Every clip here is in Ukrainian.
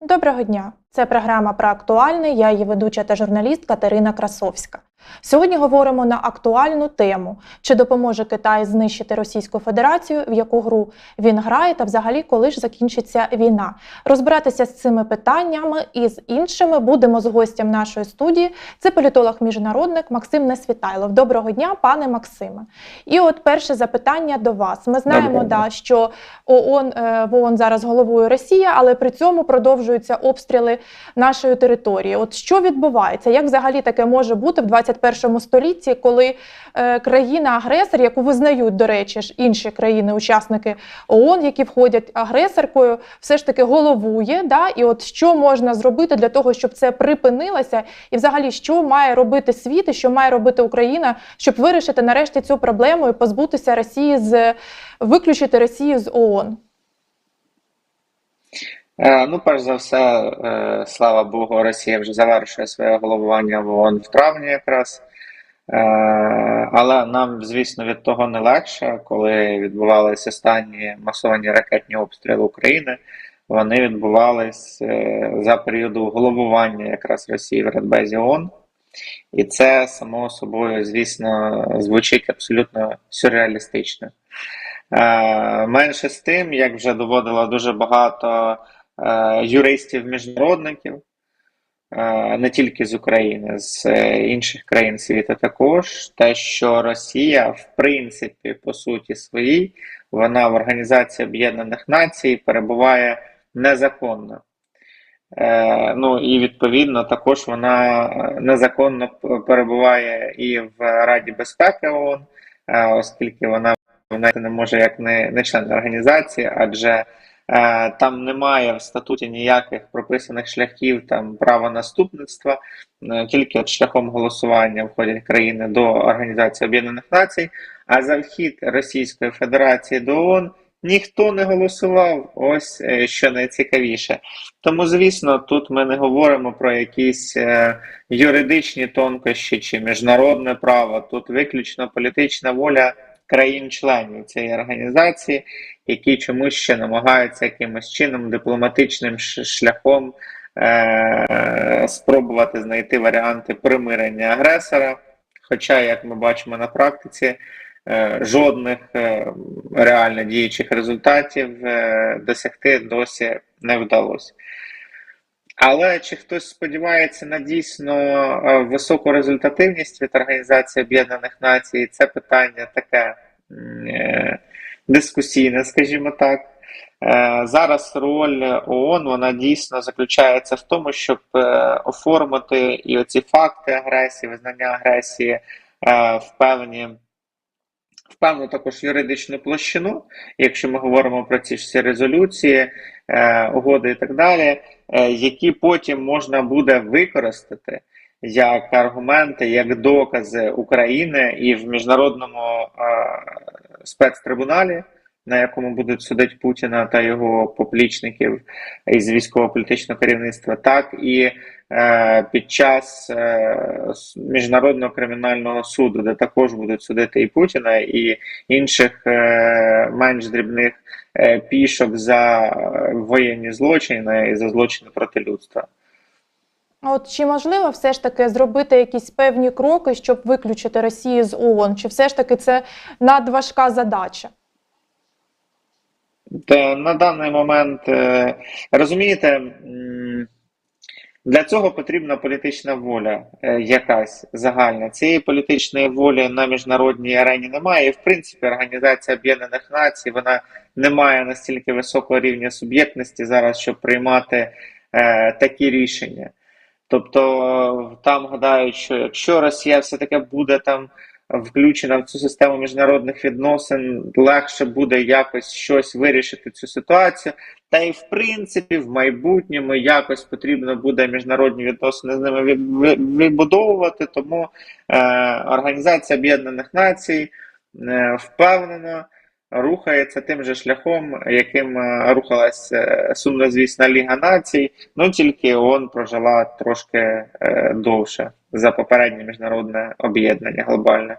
Доброго дня! Це програма про актуальне. Я її ведуча та журналіст Катерина Красовська. Сьогодні говоримо на актуальну тему: чи допоможе Китай знищити Російську Федерацію, в яку гру він грає, та взагалі коли ж закінчиться війна. Розбиратися з цими питаннями і з іншими будемо з гостем нашої студії. Це політолог-міжнародник Максим Несвітайлов. Доброго дня, пане Максиме. І от перше запитання до вас. Ми знаємо, да, що ООН е, в ООН зараз головує Росія, але при цьому продовжуються обстріли нашої території. От що відбувається? Як взагалі таке може бути в 21 столітті, коли е, країна-агресор, яку визнають, до речі, ж інші країни-учасники ООН, які входять агресоркою, все ж таки головує. Да? І от що можна зробити для того, щоб це припинилося, і взагалі що має робити світ, і що має робити Україна, щоб вирішити нарешті цю проблему і позбутися Росії з виключити Росію з ООН? Е, Ну, перш за все, е, слава Богу, Росія вже завершує своє головування в ООН в травні якраз. Е, Але нам, звісно, від того не легше, коли відбувалися останні масовані ракетні обстріли України. Вони відбувались за періоду головування якраз Росії в Радбезі ООН. І це само собою, звісно, звучить абсолютно сюрреалістично. Менше з тим, як вже доводило дуже багато е, юристів-міжнародників, е, не тільки з України, з е, інших країн світу також, те, що Росія, в принципі, по суті своїй, вона в Організації Об'єднаних Націй перебуває незаконно. Ну і відповідно також вона незаконно перебуває і в Раді безпеки ООН, оскільки вона не може як не, не член організації, адже там немає в статуті ніяких прописаних шляхів там права наступництва, е, тільки от шляхом голосування входять країни до Організації Об'єднаних Націй. А за вхід Російської Федерації до ООН ніхто не голосував. Ось е, що найцікавіше. Тому, звісно, тут ми не говоримо про якісь е, юридичні тонкощі чи міжнародне право. Тут виключно політична воля країн-членів цієї організації, які чомусь ще намагаються якимось чином дипломатичним шляхом е- спробувати знайти варіанти примирення агресора. Хоча, як ми бачимо на практиці, е, жодних е, реально діючих результатів е, досягти досі не вдалося. Але чи хтось сподівається на дійсно е, високу результативність від Організації Об'єднаних Націй? Це питання таке е, дискусійне, скажімо так. Е, Зараз роль ООН вона дійсно заключається в тому, щоб оформити і оці факти агресії, визнання агресії в певні. Певну також юридичну площину, якщо ми говоримо про ці всі резолюції, е, угоди і так далі, які потім можна буде використати як аргументи, як докази України і в міжнародному е, спецтрибуналі, на якому будуть судити Путіна та його поплічників із військово-політичного керівництва, так і е, під час е, міжнародного кримінального суду, де також будуть судити і Путіна, і інших е, менш дрібних е, пішок за е, воєнні злочини і за злочини проти людства. От чи можливо все ж таки зробити якісь певні кроки, щоб виключити Росію з ООН? Чи все ж таки це надважка задача? Та на даний момент, е, розумієте, для цього потрібна політична воля е, якась загальна. Цієї політичної волі на міжнародній арені немає. І, в принципі, Організація Об'єднаних Націй вона не має настільки високого рівня суб'єктності зараз, щоб приймати е, такі рішення. Тобто там гадають, що якщо Росія все-таки буде там включена в цю систему міжнародних відносин, легше буде якось щось вирішити цю ситуацію. Та й в принципі, в майбутньому якось потрібно буде міжнародні відносини з ними вибудовувати. Тому е, Організація Об'єднаних Націй е, впевнено рухається тим же шляхом, яким е, рухалась е, сумнозвісна Ліга Націй. Ну тільки ООН прожила трошки е, довше за попереднє міжнародне об'єднання глобальне.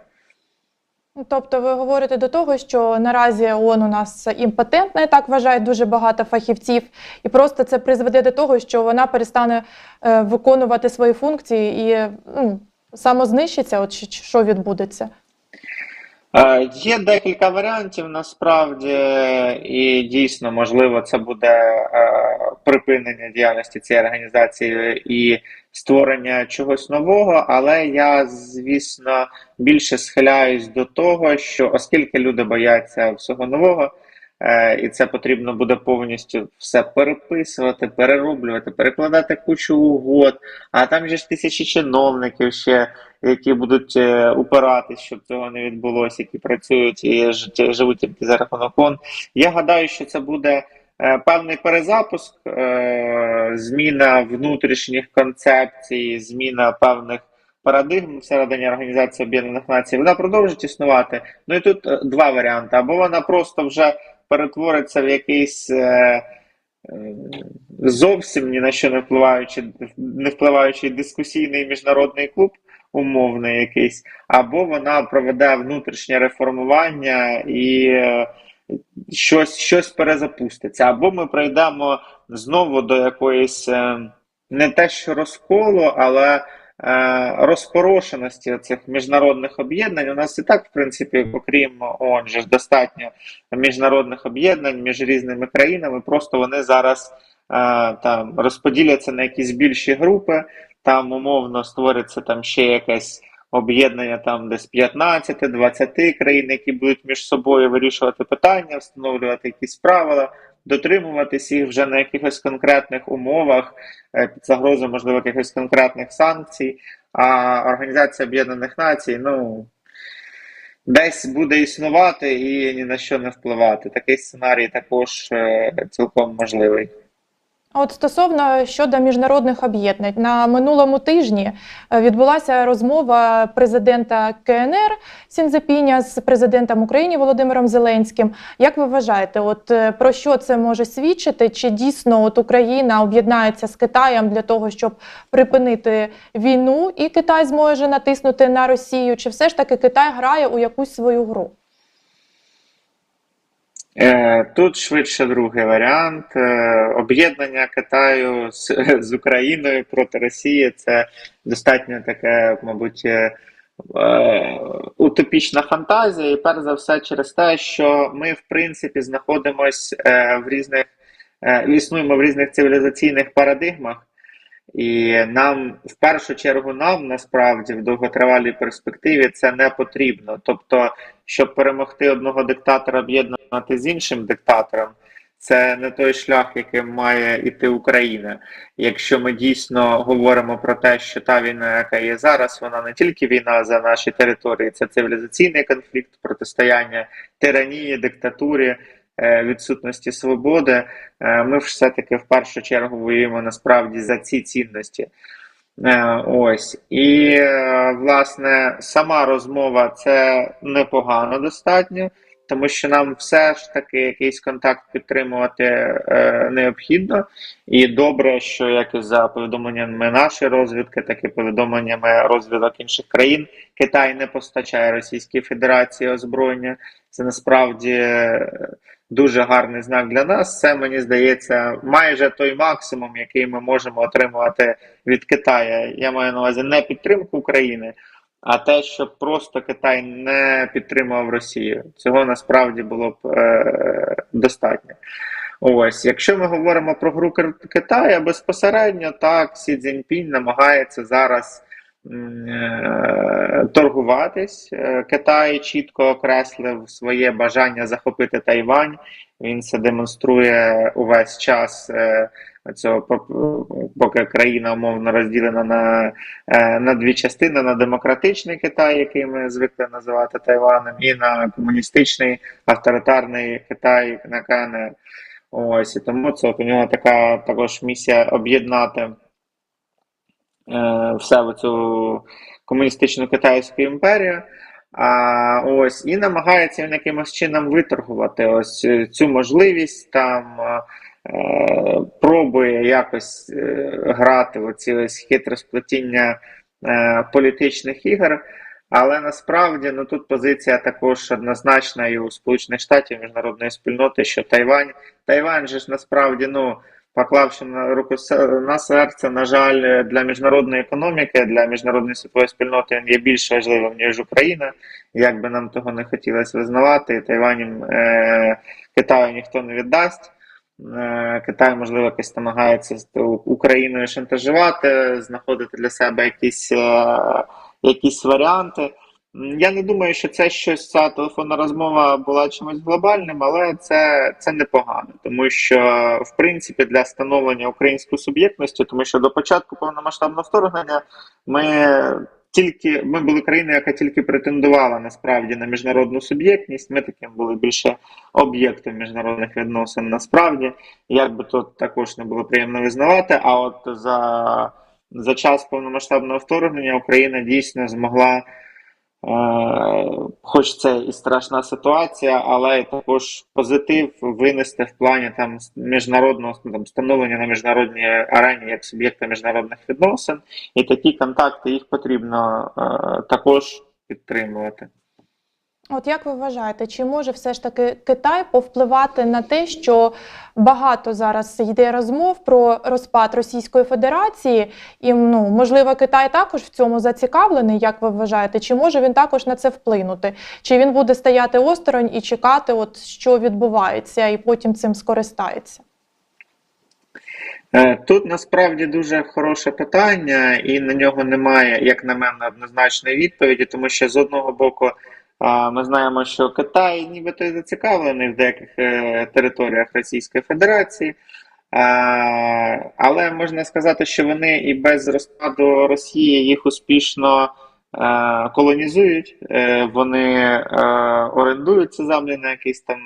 Ну, Тобто ви говорите до того, що наразі ООН у нас імпотентна, так вважають дуже багато фахівців, і просто це призведе до того, що вона перестане виконувати свої функції і ну, самознищиться. От що відбудеться? Е, Є декілька варіантів насправді, і дійсно, можливо, це буде е, припинення діяльності цієї організації і створення чогось нового. Але я, звісно, більше схиляюсь до того, що оскільки люди бояться всього нового, і це потрібно буде повністю все переписувати, перероблювати, перекладати кучу угод, а там же ж тисячі чиновників ще які будуть е, упиратись, щоб цього не відбулося, які працюють і живуть тільки за рахунок ООН. Я гадаю, що це буде е, певний перезапуск, е, зміна внутрішніх концепцій, зміна певних парадигм всередині Організації Об'єднаних Націй. Вона продовжить існувати. Ну і тут е, два варіанти: або вона просто вже перетвориться в якийсь. е, е, Зовсім ні на що не впливаючи, не впливаючи дискусійний міжнародний клуб, умовний якийсь, або вона проведе внутрішнє реформування і е, щось, щось перезапуститься, або ми прийдемо знову до якоїсь е, не те, що розколу, але розпорошеності цих міжнародних об'єднань. У нас і так, в принципі, окрім ООН, ж достатньо міжнародних об'єднань між різними країнами. Просто вони зараз е, там розподіляться на якісь більші групи там умовно створиться там ще якесь об'єднання там десь 15-20 країн, які будуть між собою вирішувати питання, встановлювати якісь правила, дотримуватись їх вже на якихось конкретних умовах, е, під загрозою, можливо, якихось конкретних санкцій. А Організація Об'єднаних Націй, ну. Десь буде існувати і ні на що не впливати. Такий сценарій також е, цілком можливий. От стосовно щодо міжнародних об'єднань, на минулому тижні е, відбулася розмова президента КНР Сінзепіня з президентом України Володимиром Зеленським. Як ви вважаєте, от е, про що це може свідчити? Чи дійсно от Україна об'єднається з Китаєм для того, щоб припинити війну, і Китай зможе натиснути на Росію? Чи все ж таки Китай грає у якусь свою гру? Е, Тут швидше другий варіант. Е, Об'єднання Китаю з, з Україною проти Росії це достатньо таке, мабуть, е, утопічна фантазія. І перш за все через те, що ми, в принципі, знаходимося в різних, існуємо в різних цивілізаційних парадигмах. І нам в першу чергу нам насправді в довготривалій перспективі це не потрібно. Тобто, щоб перемогти одного диктатора, об'єднувати з іншим диктатором, це не той шлях, яким має іти Україна. Якщо ми дійсно говоримо про те, що та війна, яка є зараз, вона не тільки війна за наші території, це цивілізаційний конфлікт, протистояння тиранії, диктатурі. е, Відсутності свободи, Е, ми все-таки в першу чергу воюємо насправді за ці цінності. Е, Ось. І, е, власне, сама розмова це непогано достатньо, тому що нам все ж таки якийсь контакт підтримувати е, необхідно. І добре, що як і за повідомленнями нашої розвідки, так і повідомленнями розвідок інших країн, Китай не постачає Російській Федерації озброєння. Це насправді. Дуже гарний знак для нас. Це мені здається майже той максимум, який ми можемо отримувати від Китаю. Я маю на увазі не підтримку України, а те, щоб просто Китай не підтримував Росію. Цього насправді було б е, достатньо. Ось, якщо ми говоримо про гру Китая, безпосередньо так Сі Цзіньпінь намагається зараз торгуватись. Е, Китай чітко окреслив своє бажання захопити Тайвань. Він це демонструє увесь час. е, Цього поки країна умовно розділена на, е, на дві частини: на демократичний Китай, який ми звикли називати Тайванем, і на комуністичний авторитарний Китай на КНР. Ось і тому це у нього така також місія об'єднати е, все в цю комуністичну китайську імперію. А ось і намагається він якимось чином виторгувати ось е, цю можливість там. е, Пробує якось е, грати в оці ось хитре сплетіння е, політичних ігор. Але насправді ну тут позиція також однозначна і у Сполучених Штатів міжнародної спільноти, що Тайвань, Тайвань же ж насправді ну. Поклавши на руку на серце, на жаль, для міжнародної економіки, для міжнародної світової спільноти він є більш важливим ніж Україна. Як би нам того не хотілося визнавати, Тайванем е, Китаю ніхто не віддасть. Е, Китай, можливо, якось намагається з Україною шантажувати, знаходити для себе якісь, е, якісь варіанти. Я не думаю, що це щось ця телефонна розмова була чимось глобальним, але це, це непогано, тому що в принципі для становлення української суб'єктності, тому що до початку повномасштабного вторгнення ми тільки ми були країною, яка тільки претендувала насправді на міжнародну суб'єктність. Ми таким були більше об'єктом міжнародних відносин. Насправді, як би то також не було приємно визнавати. А от за, за час повномасштабного вторгнення Україна дійсно змогла. Е, Хоч це і страшна ситуація, але також позитив винести в плані там міжнародного там становлення на міжнародній арені як суб'єкта міжнародних відносин, і такі контакти їх потрібно е, також підтримувати. От як ви вважаєте, чи може все ж таки Китай повпливати на те, що багато зараз йде розмов про розпад Російської Федерації, і ну можливо Китай також в цьому зацікавлений, як ви вважаєте? Чи може він також на це вплинути? Чи він буде стояти осторонь і чекати, от що відбувається, і потім цим скористається? Е, Тут насправді дуже хороше питання, і на нього немає, як на мене, однозначної відповіді, тому що з одного боку ми знаємо, що Китай нібито і зацікавлений в деяких е, територіях Російської Федерації, але можна сказати, що вони і без розпаду Росії їх успішно е, колонізують, Е, вони орендують ці землі на якийсь там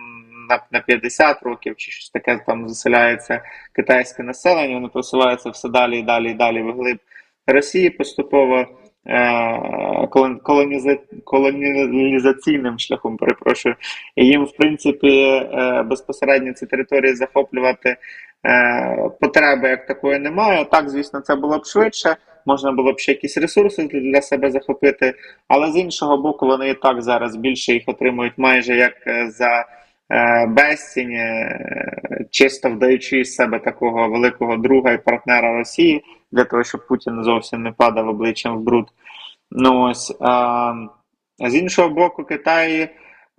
на, на 50 років чи щось таке там заселяється китайське населення, воно просувається все далі і далі і далі вглиб Росії поступово колоніза- колонізаційним шляхом, перепрошую. І їм, в принципі, е, безпосередньо ці території захоплювати е, потреби як такої немає. Так, звісно, це було б швидше. Можна було б ще якісь ресурси для себе захопити, але з іншого боку, вони і так зараз більше їх отримують майже як е, за е, безцінь, е, чисто вдаючи з себе такого великого друга і партнера Росії, для того, щоб Путін зовсім не падав обличчям в бруд. Ну ось а, з іншого боку, Китай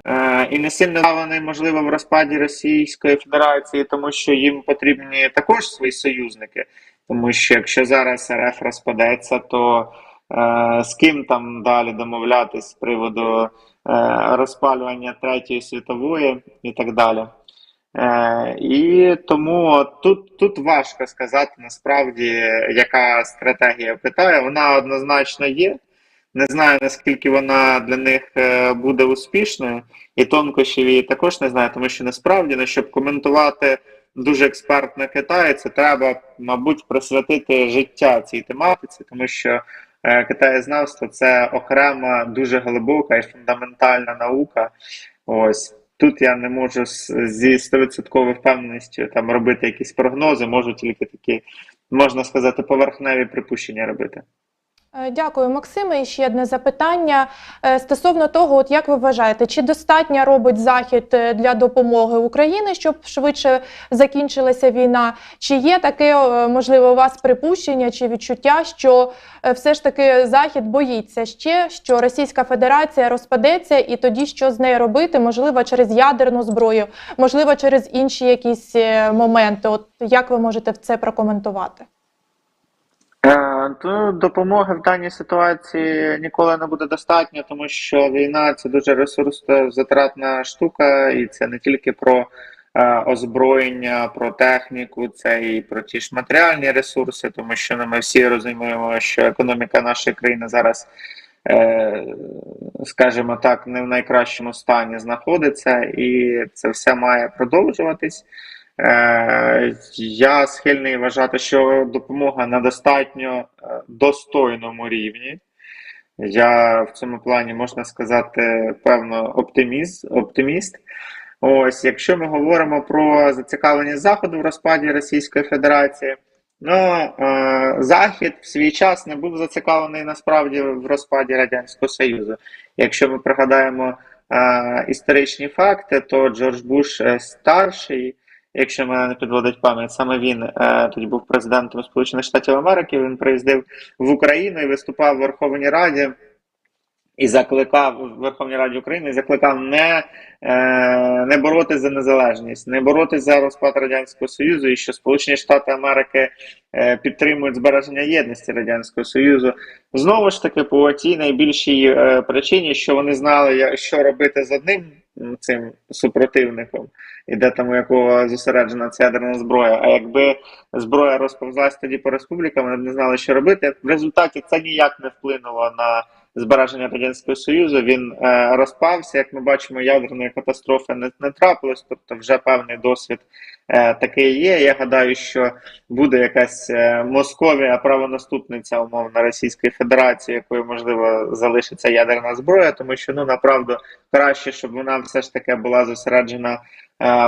е, і не сильно заваний, можливо, в розпаді Російської Федерації, тому що їм потрібні також свої союзники. Тому що якщо зараз РФ розпадеться, то е, з ким там далі домовлятись з приводу е, розпалювання Третьої світової і так далі. Е, і тому тут, тут важко сказати насправді, яка стратегія Китаю. Вона однозначно є. Не знаю, наскільки вона для них е, буде успішною, і тонкощів її також не знаю, тому що насправді, ну, щоб коментувати дуже експертно Китай, це треба, мабуть, присвятити життя цій тематиці, тому що е, китаєзнавство це окрема, дуже глибока і фундаментальна наука. Ось тут я не можу зі стовідсотковою впевненістю там робити якісь прогнози, можу тільки такі, можна сказати, поверхневі припущення робити. Е, Дякую, Максиме. І ще одне запитання Е, стосовно того, от як ви вважаєте, чи достатньо робить захід е, для допомоги Україні, щоб швидше закінчилася війна? Чи є таке можливо у вас припущення чи відчуття, що все ж таки захід боїться ще, що Російська Федерація розпадеться, і тоді що з нею робити? Можливо, через ядерну зброю, можливо, через інші якісь моменти? От як ви можете це прокоментувати? Е, То допомоги в даній ситуації ніколи не буде достатньо, тому що війна це дуже ресурсозатратна штука, і це не тільки про е, озброєння, про техніку, це і про ті ж матеріальні ресурси, тому що ну, ми всі розуміємо, що економіка нашої країни зараз, е, скажімо так, не в найкращому стані знаходиться, і це все має продовжуватись. Е, Я схильний вважати, що допомога на достатньо е, достойному рівні. Я в цьому плані можна сказати, певно, оптиміст. оптиміст. Ось, якщо ми говоримо про зацікавленість Заходу в розпаді Російської Федерації, Ну, е, Захід в свій час не був зацікавлений насправді в розпаді Радянського Союзу. Якщо ми пригадаємо історичні факти, то Джордж Буш старший, якщо мене не підводить пам'ять, саме він е, тоді був президентом Сполучених Штатів Америки. Він приїздив в Україну і виступав в Верховній Раді. І закликав в Верховній Раді України закликав не е, не боротися за незалежність, не боротися за розпад радянського союзу, і що Сполучені Штати Америки е, підтримують збереження єдності радянського союзу. Знову ж таки, по тій найбільшій е, причині, що вони знали, що робити з одним цим супротивником, і де там у якого зосереджена ця ядерна зброя. А якби зброя розповзлась тоді по республікам, вони б не знали, що робити. В результаті це ніяк не вплинуло на збереження радянського союзу. Він е, розпався. Як ми бачимо, ядерної катастрофи не, не трапилось, тобто вже певний досвід е, такий є. Я гадаю, що буде якась е, Московія правонаступниця умовно Російської Федерації, якою можливо залишиться ядерна зброя, тому що ну направду краще, щоб вона все ж таки була зосереджена е,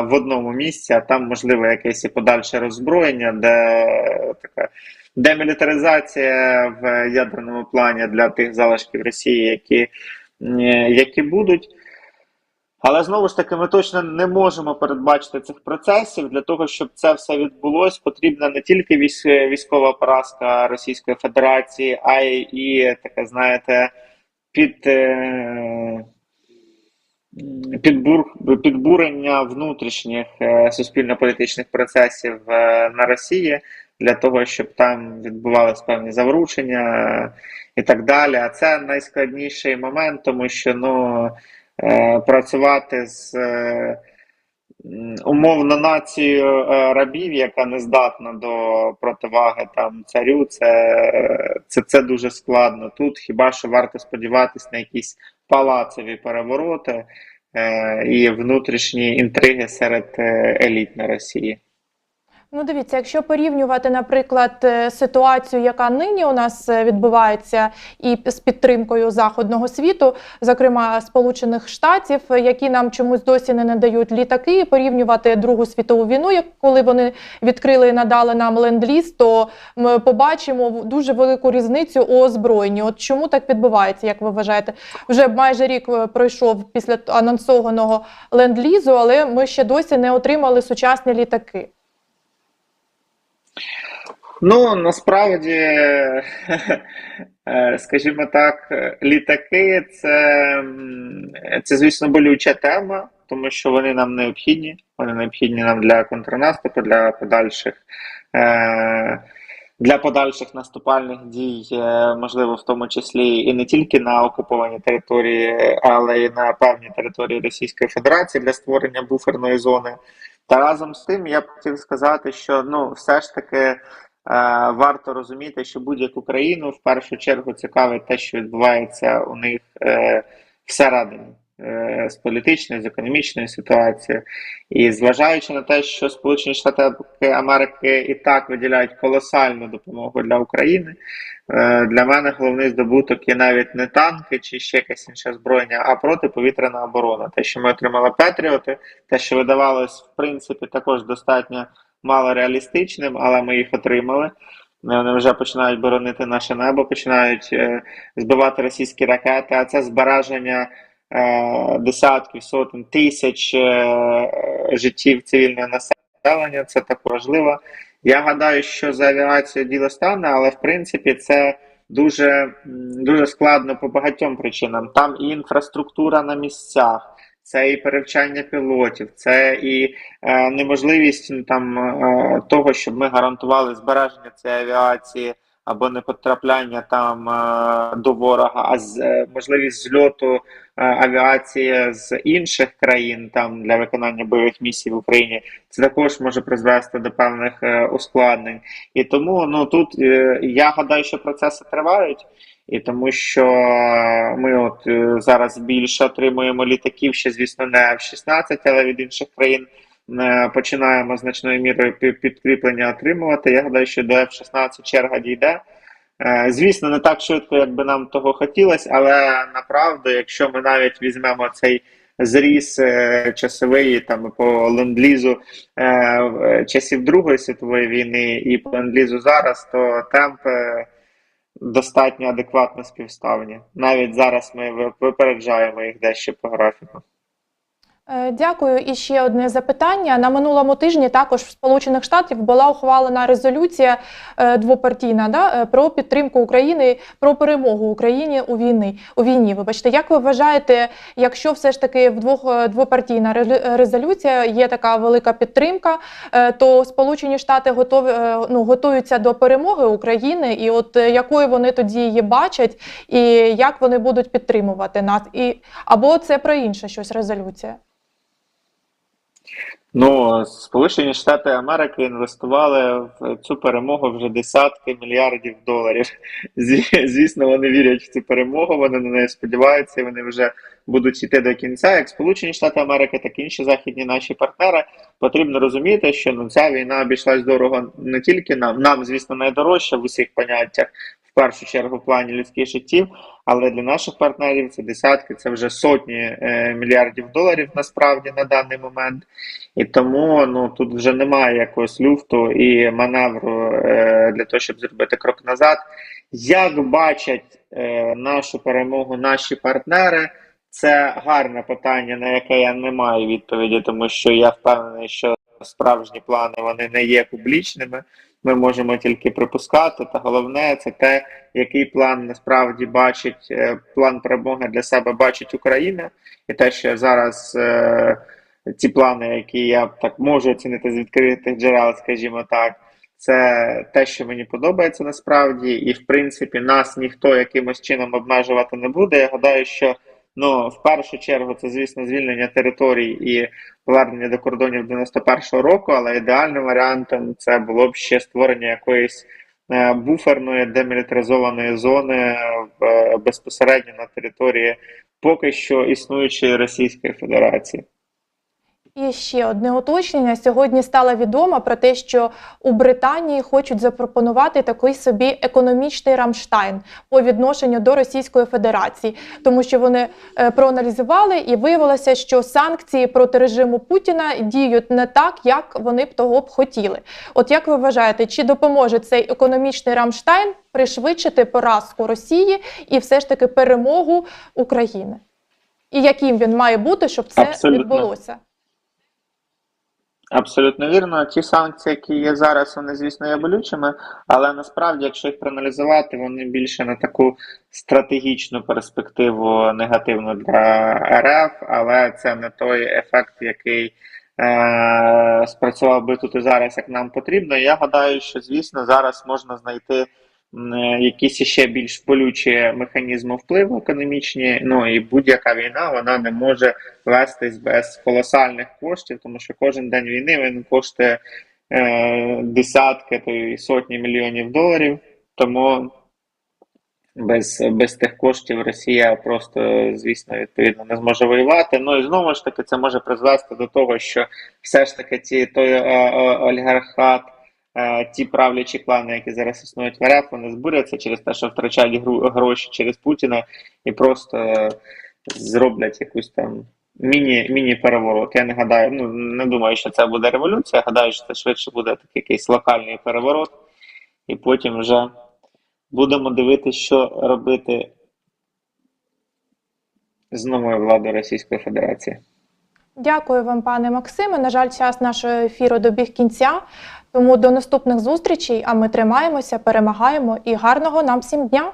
в одному місці, а там можливо якесь і подальше роззброєння, де е, така демілітаризація в ядерному плані для тих залишків Росії, які, які будуть. Але знову ж таки, ми точно не можемо передбачити цих процесів. Для того, щоб це все відбулось, потрібна не тільки військова поразка Російської Федерації, а й і таке, знаєте, під. Е- Підбур, підбурення внутрішніх е, суспільно-політичних процесів е, на Росії для того, щоб там відбувалися певні завручення е, і так далі. А це найскладніший момент, тому що ну, е, працювати з е, умовно нацією рабів, яка не здатна до противаги там царю, це, це, це дуже складно. Тут хіба що варто сподіватися на якісь палацеві перевороти і внутрішні інтриги серед еліт на Росії. Ну, дивіться, якщо порівнювати, наприклад, е, ситуацію, яка нині у нас е, відбувається, і з підтримкою заходного світу, зокрема Сполучених Штатів, е, які нам чомусь досі не надають літаки, і порівнювати Другу світову війну, як коли вони відкрили і надали нам ленд-ліз, то ми побачимо дуже велику різницю у озброєнні. От чому так відбувається, як ви вважаєте? Вже майже рік пройшов після анонсованого ленд-лізу, але ми ще досі не отримали сучасні літаки. Ну, насправді, е, скажімо так, літаки це, це, звісно, болюча тема, тому що вони нам необхідні. Вони необхідні нам для контрнаступу, для подальших. е, Для подальших наступальних дій, е, можливо, в тому числі і не тільки на окупованій території, але й на певній території Російської Федерації для створення буферної зони. Та разом з тим я б хотів сказати, що ну, все ж таки е, варто розуміти, що будь-яку країну в першу чергу цікавить те, що відбувається у них е, всередині. Е, З політичної, з економічної ситуації, і зважаючи на те, що Сполучені Штати Америки і так виділяють колосальну допомогу для України, е, для мене головний здобуток є навіть не танки чи ще якесь інше озброєння, а протиповітряна оборона. Те, що ми отримали Петріоти, те, що видавалось в принципі також достатньо мало реалістичним, але ми їх отримали. Вони вже починають боронити наше небо, починають е, збивати російські ракети, а це збереження е, десятків, сотень тисяч е, життів цивільного населення. Це також важливо. Я гадаю, що за авіацію діло стане, але в принципі це дуже, дуже складно по багатьом причинам. Там і інфраструктура на місцях, це і перевчання пілотів, це і е, неможливість ну, там е, того, щоб ми гарантували збереження цієї авіації або не потрапляння там е, до ворога, а з е, можливість зльоту е, авіації з інших країн там для виконання бойових місій в Україні. Це також може призвести до певних ускладнень. І тому ну тут я гадаю, що процеси тривають. І тому що ми от зараз більше отримуємо літаків, ще, звісно, не F-16, але від інших країн починаємо значною мірою підкріплення отримувати. Я гадаю, що до F-16 черга дійде. Е, Звісно, не так швидко, як би нам того хотілося, але направду, якщо ми навіть візьмемо цей зріс е, часовий там по ленд-лізу е, часів Другої світової війни і по ленд-лізу зараз, то темпи достатньо адекватно співставні. Навіть зараз ми випереджаємо їх дещо по графіку. Е, Дякую. І ще одне запитання. На минулому тижні також в Сполучених Штатів була ухвалена резолюція е, двопартійна да, е, про підтримку України, про перемогу Україні у війни у війні. Вибачте, як ви вважаєте, якщо все ж таки в двох е, двопартійна ре- резолюція є така велика підтримка, то Сполучені Штати готові ну готуються до перемоги України, і от якою вони тоді її бачать, і як вони будуть підтримувати нас, і або це про інше щось резолюція. Ну, Сполучені Штати Америки інвестували в цю перемогу вже десятки мільярдів доларів. Звісно, вони вірять в цю перемогу, вони на неї сподіваються, і вони вже будуть йти до кінця. Як Сполучені Штати Америки, так і інші західні наші партнери, потрібно розуміти, що ну, ця війна обійшлась дорого не тільки нам, нам, звісно, найдорожча в усіх поняттях, першу чергу в плані людських життів, але для наших партнерів це десятки, це вже сотні е, мільярдів доларів насправді на даний момент. І тому ну тут вже немає якогось люфту і маневру е, для того, щоб зробити крок назад. Як бачать е, нашу перемогу наші партнери, це гарне питання, на яке я не маю відповіді, тому що я впевнений, що справжні плани вони не є публічними. Ми можемо тільки припускати. Та головне це те, який план насправді бачить е, план перемоги для себе бачить Україна, і те, що зараз. Е, ті плани, які я так можу оцінити з відкритих джерел, скажімо так, це те, що мені подобається насправді, і в принципі нас ніхто якимось чином обмежувати не буде. Я гадаю, що ну в першу чергу це, звісно, звільнення територій і повернення до кордонів 91-го року, але ідеальним варіантом це було б ще створення якоїсь. е, Буферної демілітаризованої зони в- безпосередньо на території поки що існуючої Російської Федерації. І ще одне уточнення. Сьогодні стало відомо про те, що у Британії хочуть запропонувати такий собі економічний Рамштайн по відношенню до Російської Федерації, тому що вони е, проаналізували і виявилося, що санкції проти режиму Путіна діють не так, як вони б того б хотіли. От як ви вважаєте, чи допоможе цей економічний Рамштайн пришвидшити поразку Росії і все ж таки перемогу України? І яким він має бути, щоб це Абсолютно. відбулося? Абсолютно вірно. Ті санкції, які є зараз, вони, звісно, є болючими, але насправді, якщо їх проаналізувати, вони більше на таку стратегічну перспективу негативну для РФ, але це не той ефект, який е- спрацював би тут і зараз, як нам потрібно. Я гадаю, що, звісно, зараз можна знайти якісь ще більш болючі механізми впливу економічні. Ну і будь-яка війна вона не може вестись без колосальних коштів, тому що кожен день війни він коштує е, десятки то й сотні мільйонів доларів. Тому без, без тих коштів Росія просто, звісно, відповідно не зможе воювати. Ну і знову ж таки, це може призвести до того, що все ж таки ті той е, е, олігархат. Е, Ті правлячі клани, які зараз існують в РФ, вони збуряться через те, що втрачають гроші через Путіна і просто е, зроблять якусь там міні, міні-переворот. Я не гадаю, ну не думаю, що це буде революція. Гадаю, що це швидше буде такий якийсь локальний переворот, і потім вже будемо дивитися, що робити з новою владою Російської Федерації. Дякую вам, пане Максиме. На жаль, час нашого ефіру добіг кінця. Тому до наступних зустрічей. А ми тримаємося, перемагаємо і гарного нам всім дня.